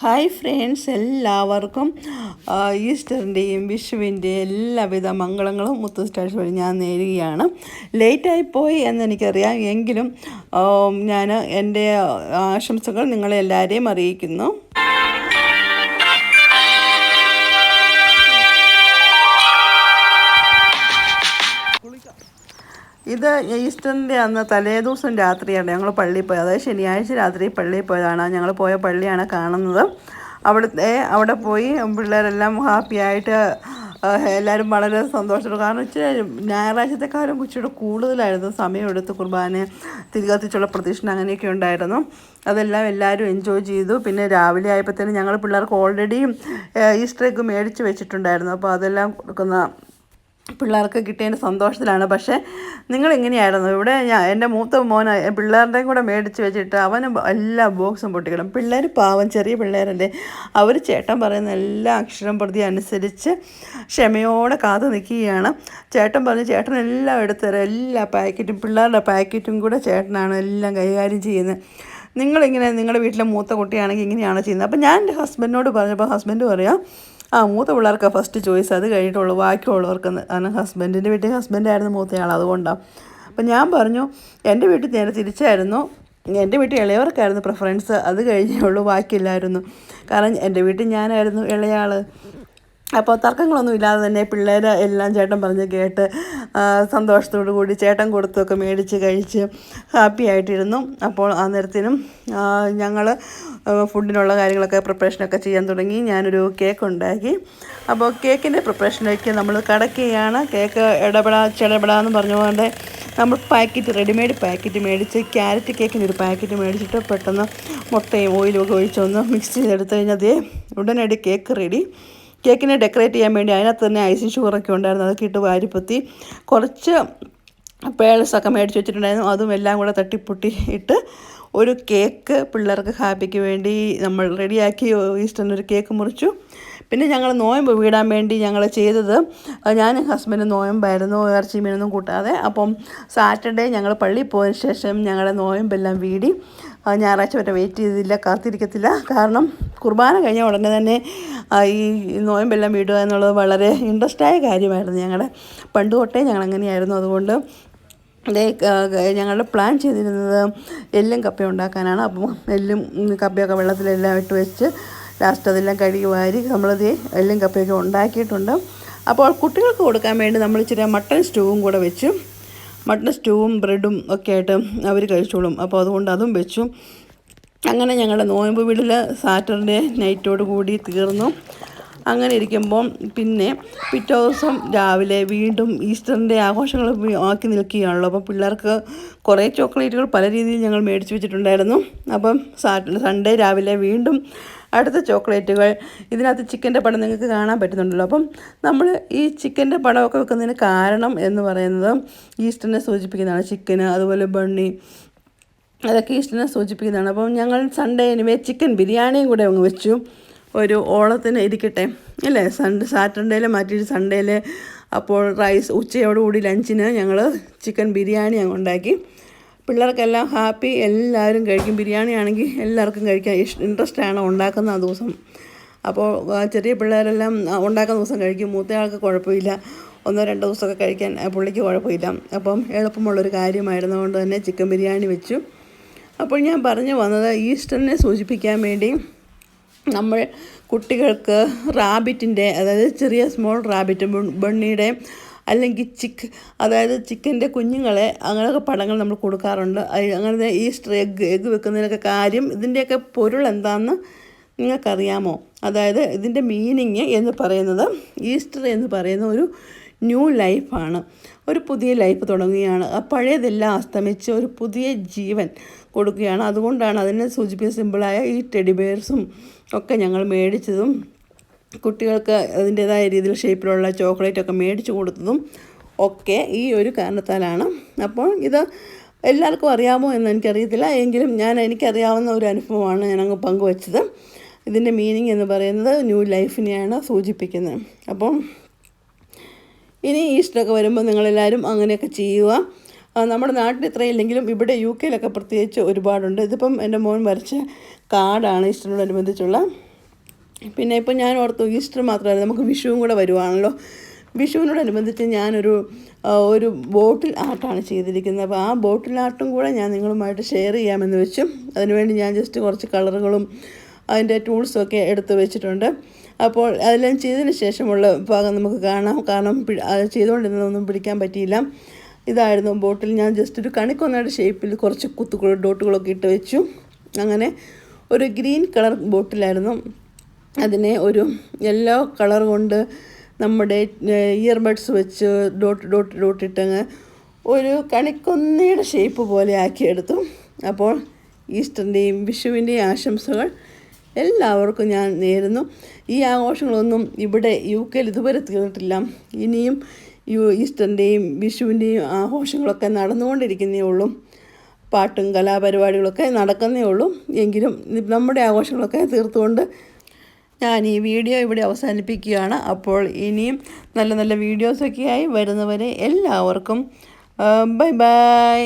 Hi friends എല്ലാവർക്കും ഈസ്റ്ററിന്റെയും വിഷുവിന്റെയും എല്ലാവിധ മംഗളങ്ങളും മുത്തു സ്റ്റാഴ്ച വഴി ഞാൻ നേരുകയാണ്. ലേറ്റായിപ്പോയി എന്നെനിക്കറിയാം. എങ്കിലും ഞാൻ എന്റെ ആശംസകൾ നിങ്ങളെല്ലാവരെയും അറിയിക്കുന്നു. ഇത് ഈസ്റ്ററിന്റെ അന്ന് തലേദിവസം രാത്രിയാണ്. ഞങ്ങൾ പള്ളിയിൽ പോയത്. അതായത് ശനിയാഴ്ച രാത്രി പള്ളിയിൽ പോയതാണ്. ഞങ്ങൾ പോയ പള്ളിയാണ് കാണുന്നത്. അവിടുത്തെ അവിടെ പോയി പിള്ളേരെല്ലാം ഹാപ്പിയായിട്ട് എല്ലാവരും വളരെ സന്തോഷമുണ്ട് കാരണം ഇച്ചിരി ഞായറാഴ്ചത്തെക്കാളും ഇച്ചിരി കൂടുതലായിരുന്നു സമയമെടുത്ത് കുർബാന തിരികത്തിച്ചുള്ള പ്രതീക്ഷണ അങ്ങനെയൊക്കെ ഉണ്ടായിരുന്നു. അതെല്ലാം എല്ലാവരും എൻജോയ് ചെയ്തു. പിന്നെ രാവിലെ ആയപ്പോഴത്തേനും ഞങ്ങൾ പിള്ളേർക്ക് ഓൾറെഡി ഈസ്റ്റർ എഗ് മേടിച്ച് വെച്ചിട്ടുണ്ടായിരുന്നു. അപ്പോൾ അതെല്ലാം കൊടുക്കുന്ന പിള്ളേർക്ക് കിട്ടിയതിന്റെ സന്തോഷത്തിലാണ്. പക്ഷേ നിങ്ങൾ നിങ്ങളെങ്ങനെയായിരുന്നു? ഇവിടെ ഞാൻ എന്റെ മൂത്ത മോൻ പിള്ളേരുടെയും കൂടെ മേടിച്ച് വെച്ചിട്ട് അവന് എല്ലാ ബോക്സും പൊട്ടിക്കണം പിള്ളേർ പാവം ചെറിയ പിള്ളേരല്ലേ? അവർ ചേട്ടൻ പറയുന്ന എല്ലാ അക്ഷരം പ്രതി അനുസരിച്ച് ക്ഷമയോടെ കാത്തു നിൽക്കുകയാണ്. ചേട്ടൻ പറഞ്ഞ് ചേട്ടൻ എല്ലാം എടുത്തുതരാം എല്ലാ പാക്കറ്റും പിള്ളേരുടെ പാക്കറ്റും കൂടെ ചേട്ടനാണ് എല്ലാം കൈകാര്യം ചെയ്യുന്നത്. നിങ്ങളിങ്ങനെ നിങ്ങളുടെ വീട്ടിലെ മൂത്ത കുട്ടിയാണെങ്കിൽ ഇങ്ങനെയാണ് ചെയ്യുന്നത്. അപ്പോൾ ഞാൻ എന്റെ ഹസ്ബൻഡിനോട് പറഞ്ഞപ്പോൾ ഹസ്ബൻഡ് പറയാം ആ മൂത്ത പിള്ളേർക്കാണ് ഫസ്റ്റ് ചോയ്സ് അത് കഴിഞ്ഞിട്ടുള്ളൂ. ബാക്കിയുള്ളവർക്ക് കാരണം ഹസ്ബൻഡിന്റെ വീട്ടിൽ ഹസ്ബൻഡായിരുന്നു മൂത്തയാൾ അതുകൊണ്ടാണ് അപ്പം ഞാൻ പറഞ്ഞു എന്റെ വീട്ടിൽ നേരെ തിരിച്ചായിരുന്നു. എന്റെ വീട്ടിൽ ഇളയവർക്കായിരുന്നു പ്രിഫറൻസ് അത് കഴിഞ്ഞേ ഉള്ളൂ. ബാക്കിയില്ലായിരുന്നു കാരണം എന്റെ വീട്ടിൽ ഞാനായിരുന്നു ഇളയാൾ അപ്പോൾ തർക്കങ്ങളൊന്നും ഇല്ലാതെ തന്നെ പിള്ളേർ എല്ലാം ചേട്ടൻ പറഞ്ഞ് കേട്ട് സന്തോഷത്തോടു കൂടി ചേട്ടൻ കൊടുത്തൊക്കെ മേടിച്ച് കഴിച്ച് ഹാപ്പി ആയിട്ടിരുന്നു. അപ്പോൾ ആ നേരത്തിനും ഞങ്ങൾ ഫുഡിനുള്ള കാര്യങ്ങളൊക്കെ പ്രിപ്പറേഷനൊക്കെ ചെയ്യാൻ തുടങ്ങി. ഞാനൊരു കേക്ക് ഉണ്ടാക്കി. അപ്പോൾ കേക്കിന്റെ പ്രിപ്പറേഷനിലേക്ക് നമ്മൾ കടക്കുകയാണ്. കേക്ക് ഇടപെടാ ചെടപെടാന്ന് പറഞ്ഞുകൊണ്ട് നമ്മൾ പാക്കറ്റ് റെഡിമെയ്ഡ് പാക്കറ്റ് മേടിച്ച് ക്യാരറ്റ് കേക്കിന്റെ ഒരു പാക്കറ്റ് മേടിച്ചിട്ട് പെട്ടെന്ന് മുട്ടയും ഓയിലും ഒക്കെ ഒഴിച്ചൊന്ന് മിക്സ് ചെയ്തെടുത്ത് കഴിഞ്ഞാൽ അതേ ഉടനടി കേക്ക് റെഡി കേക്കിനെ ഡെക്കറേറ്റ് ചെയ്യാൻ വേണ്ടി അതിനകത്ത് തന്നെ ഐസിങ് ഷുഗറൊക്കെ ഉണ്ടായിരുന്നു. അതൊക്കെ ഇട്ട് വാരിപ്പത്തി. കുറച്ച് പേഴ്സൊക്കെ മേടിച്ച് വെച്ചിട്ടുണ്ടായിരുന്നു. അതും എല്ലാം കൂടെ തട്ടിപ്പൊട്ടി ഇട്ട് ഒരു കേക്ക് പിള്ളേർക്ക് ഹാപ്പിക്ക് വേണ്ടി നമ്മൾ റെഡിയാക്കി. ഈസ്റ്ററിന് ഒരു കേക്ക് മുറിച്ചു. പിന്നെ ഞങ്ങൾ നോയമ്പ് വീടാൻ വേണ്ടി ഞങ്ങൾ ചെയ്തത് ഞാൻ ഹസ്ബൻഡ് നോയമ്പായിരുന്നു. ഇറച്ചി മീനൊന്നും കൂട്ടാതെ. അപ്പം സാറ്റർഡേ ഞങ്ങൾ പള്ളിയിൽ പോയതിന് ശേഷം ഞങ്ങളുടെ നോയമ്പെല്ലാം വീടി. ഞായറാഴ്ച വരെ വെയിറ്റ് ചെയ്തില്ല കാത്തിരിക്കത്തില്ല. കാരണം കുർബാന കഴിഞ്ഞ ഉടനെ തന്നെ ഈ നോയമ്പെല്ലാം വീടുക എന്നുള്ളത് വളരെ ഇൻട്രസ്റ്റായ കാര്യമായിരുന്നു ഞങ്ങളുടെ പണ്ട് തൊട്ടേ ഞങ്ങൾ അങ്ങനെയായിരുന്നു. അതുകൊണ്ട് ഞങ്ങളുടെ പ്ലാൻ ചെയ്തിരുന്നത് എല്ലും കപ്പ ഉണ്ടാക്കാനാണ്. അപ്പം എല്ലും കപ്പയൊക്കെ വെള്ളത്തിലെല്ലാം ഇട്ട് വെച്ച് ലാസ്റ്റ് അതെല്ലാം കഴുകി വാരി നമ്മളത് എല്ലും കപ്പയൊക്കെ ഉണ്ടാക്കിയിട്ടുണ്ട്. അപ്പോൾ കുട്ടികൾക്ക് കൊടുക്കാൻ വേണ്ടി നമ്മൾ ഇച്ചിരി മട്ടൺ സ്റ്റൂവും കൂടെ വെച്ചു മട്ടൺ സ്റ്റൂവും ബ്രെഡും ഒക്കെ ആയിട്ട് അവർ കഴിച്ചോളും. അപ്പോൾ അതുകൊണ്ട് അതും വെച്ചു. അങ്ങനെ ഞങ്ങളുടെ നോയമ്പ് വീട്ടിൽ സാറ്റർഡേ നൈറ്റോട് കൂടി തീർന്നു. അങ്ങനെ ഇരിക്കുമ്പം പിന്നെ പിറ്റേ ദിവസം രാവിലെ വീണ്ടും ഈസ്റ്ററിന്റെ ആഘോഷങ്ങൾ ആക്കി നിൽക്കുകയാണല്ലോ. അപ്പം പിള്ളേർക്ക് കുറേ ചോക്ലേറ്റുകൾ പല രീതിയിൽ ഞങ്ങൾ മേടിച്ച് വെച്ചിട്ടുണ്ടായിരുന്നു. അപ്പം സാറ്റർഡേ സൺഡേ രാവിലെ വീണ്ടും അടുത്ത ചോക്ലേറ്റുകൾ. ഇതിനകത്ത് ചിക്കന്റെ പടം നിങ്ങൾക്ക് കാണാൻ പറ്റുന്നുണ്ടല്ലോ. അപ്പം നമ്മൾ ഈ ചിക്കന്റെ പടമൊക്കെ വെക്കുന്നതിന് കാരണം എന്ന് പറയുന്നത് ഈസ്റ്ററിനെ സൂചിപ്പിക്കുന്നതാണ്. ചിക്കന് അതുപോലെ ബണ്ണി അതൊക്കെ ഈസ്റ്ററിനെ സൂചിപ്പിക്കുന്നതാണ്. അപ്പം ഞങ്ങൾ സൺഡേ എനിവേ ചിക്കൻ ബിരിയാണിയും കൂടെ അങ്ങ് വെച്ചു. ഒരു ഓണത്തിന് ഇരിക്കട്ടെ അല്ലേ? സൺഡേ സാറ്റർഡേയിൽ മാറ്റിയിട്ട് സൺഡേയിൽ അപ്പോൾ റൈസ് ഉച്ചയോടുകൂടി ലഞ്ചിന് ഞങ്ങൾ ചിക്കൻ ബിരിയാണി അങ്ങ് ഉണ്ടാക്കി. പിള്ളേർക്കെല്ലാം ഹാപ്പി എല്ലാവരും കഴിക്കും. ബിരിയാണി ആണെങ്കിൽ എല്ലാവർക്കും കഴിക്കാൻ ഇൻട്രസ്റ്റ് ആണ് ഉണ്ടാക്കുന്ന ആ ദിവസം. അപ്പോൾ ചെറിയ പിള്ളേരെല്ലാം ഉണ്ടാക്കുന്ന ദിവസം കഴിക്കും. മൂത്തയാൾക്ക് കുഴപ്പമില്ല. ഒന്നോ രണ്ടോ ദിവസമൊക്കെ കഴിക്കാൻ പുള്ളിക്ക് കുഴപ്പമില്ല. അപ്പം എളുപ്പമുള്ളൊരു കാര്യമായിരുന്നതുകൊണ്ട് തന്നെ ചിക്കൻ ബിരിയാണി വെച്ചു. അപ്പോൾ ഞാൻ പറഞ്ഞു വന്നത് ഈസ്റ്ററിനെ സൂചിപ്പിക്കാൻ വേണ്ടി നമ്മൾ കുട്ടികൾക്ക് റാബിറ്റിന്റെ അതായത് ചെറിയ സ്മോൾ റാബിറ്റ് ബണ്ണിയുടെ അല്ലെങ്കിൽ ചിക്ക് അതായത് ചിക്കന്റെ കുഞ്ഞുങ്ങളെ അങ്ങനെയൊക്കെ പടങ്ങൾ നമ്മൾ കൊടുക്കാറുണ്ട്. അങ്ങനെ അങ്ങനത്തെ ഈസ്റ്റർ എഗ്ഗ് എഗ്ഗ് വെക്കുന്നതിനൊക്കെ കാര്യം ഇതിന്റെയൊക്കെ പൊരുൾ എന്താണെന്ന് നിങ്ങൾക്കറിയാമോ? അതായത് ഇതിന്റെ മീനിങ് എന്ന് പറയുന്നത് ഈസ്റ്റർ എന്ന് പറയുന്ന ഒരു ന്യൂ ലൈഫാണ്. ഒരു പുതിയ ലൈഫ് തുടങ്ങുകയാണ്. പഴയതെല്ലാം അസ്തമിച്ച് ഒരു പുതിയ ജീവൻ കൊടുക്കുകയാണ്. അതുകൊണ്ടാണ് അതിനെ സൂചിപ്പിക്കുന്ന സിമ്പിളായ ഈ ടെഡി ബെയർസും ഒക്കെ ഞങ്ങൾ മേടിച്ചതും കുട്ടികൾക്ക് അതിന്റേതായ രീതിയിൽ ഷേപ്പിലുള്ള ചോക്ലേറ്റ് ഒക്കെ മേടിച്ചു കൊടുത്തതും ഒക്കെ ഈ ഒരു കാരണത്താലാണ്. അപ്പോൾ ഇത് എല്ലാവർക്കും അറിയാമോ എന്ന് എനിക്കറിയത്തില്ല. എങ്കിലും ഞാൻ എനിക്കറിയാവുന്ന ഒരു അനുഭവമാണ് ഞാൻ അങ്ങ് പങ്കുവച്ചത്. ഇതിന്റെ മീനിങ് എന്ന് പറയുന്നത് ന്യൂ ലൈഫിനെയാണ് സൂചിപ്പിക്കുന്നത്. അപ്പം ഇനി ഈസ്റ്ററൊക്കെ വരുമ്പോൾ നിങ്ങളെല്ലാവരും അങ്ങനെയൊക്കെ ചെയ്യുക. നമ്മുടെ നാട്ടിൽ ഇത്രയില്ലെങ്കിലും ഇവിടെ യു കെയിലൊക്കെ പ്രത്യേകിച്ച് ഒരുപാടുണ്ട്. ഇതിപ്പം എന്റെ മോൻ വരച്ച കാർഡാണ് ഈസ്റ്ററിനോടനുബന്ധിച്ചുള്ള. പിന്നെ ഇപ്പം ഞാൻ ഓർത്തു ഈസ്റ്റർ മാത്രമല്ല നമുക്ക് വിഷുവും കൂടെ വരുവാണല്ലോ. വിഷുവിനോടനുബന്ധിച്ച് ഞാനൊരു ഒരു ബോട്ടിൽ ആർട്ടാണ് ചെയ്തിരിക്കുന്നത്. അപ്പോൾ ആ ബോട്ടിൽ ആർട്ടും കൂടെ ഞാൻ നിങ്ങളുമായിട്ട് ഷെയർ ചെയ്യാമെന്ന് വെച്ചു. അതിനുവേണ്ടി ഞാൻ ജസ്റ്റ് കുറച്ച് കളറുകളും അതിന്റെ ടൂൾസും ഒക്കെ എടുത്തു വെച്ചിട്ടുണ്ട്. അപ്പോൾ അതെല്ലാം ചെയ്തതിന് ശേഷമുള്ള ഭാഗം നമുക്ക് കാണാം. കാരണം അത് ചെയ്തുകൊണ്ടിരുന്നതൊന്നും പിടിക്കാൻ പറ്റിയില്ല. ഇതായിരുന്നു ബോട്ടിൽ. ഞാൻ ജസ്റ്റ് ഒരു കണിക്കൊന്നയുടെ ഷേപ്പിൽ കുറച്ച് കുത്തുകൾ ഡോട്ടുകളൊക്കെ ഇട്ട് വെച്ചു. അങ്ങനെ ഒരു ഗ്രീൻ കളർ ബോട്ടിലായിരുന്നു. അതിനെ ഒരു യെല്ലോ കളർ കൊണ്ട് നമ്മുടെ ഇയർബഡ്സ് വെച്ച് ഡോട്ട് ഡോട്ട് ഡോട്ടിട്ടങ്ങ് ഒരു കണിക്കൊന്നയുടെ ഷേപ്പ് പോലെ ആക്കിയെടുത്തു. അപ്പോൾ ഈസ്റ്ററിന്റെയും വിഷുവിന്റെയും ആശംസകൾ എല്ലാവർക്കും ഞാൻ നേരുന്നു. ഈ ആഘോഷങ്ങളൊന്നും ഇവിടെ യു കെയിൽ ഇതുവരെ തീർന്നിട്ടില്ല. ഇനിയും യു ഈസ്റ്ററിന്റെയും വിഷുവിന്റെയും ആഘോഷങ്ങളൊക്കെ നടന്നുകൊണ്ടിരിക്കുന്നേ ഉള്ളൂ. പാട്ടും കലാപരിപാടികളൊക്കെ നടക്കുന്നേ ഉള്ളൂ. എങ്കിലും നമ്മുടെ ആഘോഷങ്ങളൊക്കെ തീർത്തുകൊണ്ട് ഞാൻ ഈ വീഡിയോ ഇവിടെ അവസാനിപ്പിക്കുകയാണ്. അപ്പോൾ ഇനിയും നല്ല നല്ല വീഡിയോസൊക്കെയായി വരുന്നവരെ എല്ലാവർക്കും ബൈ ബൈ.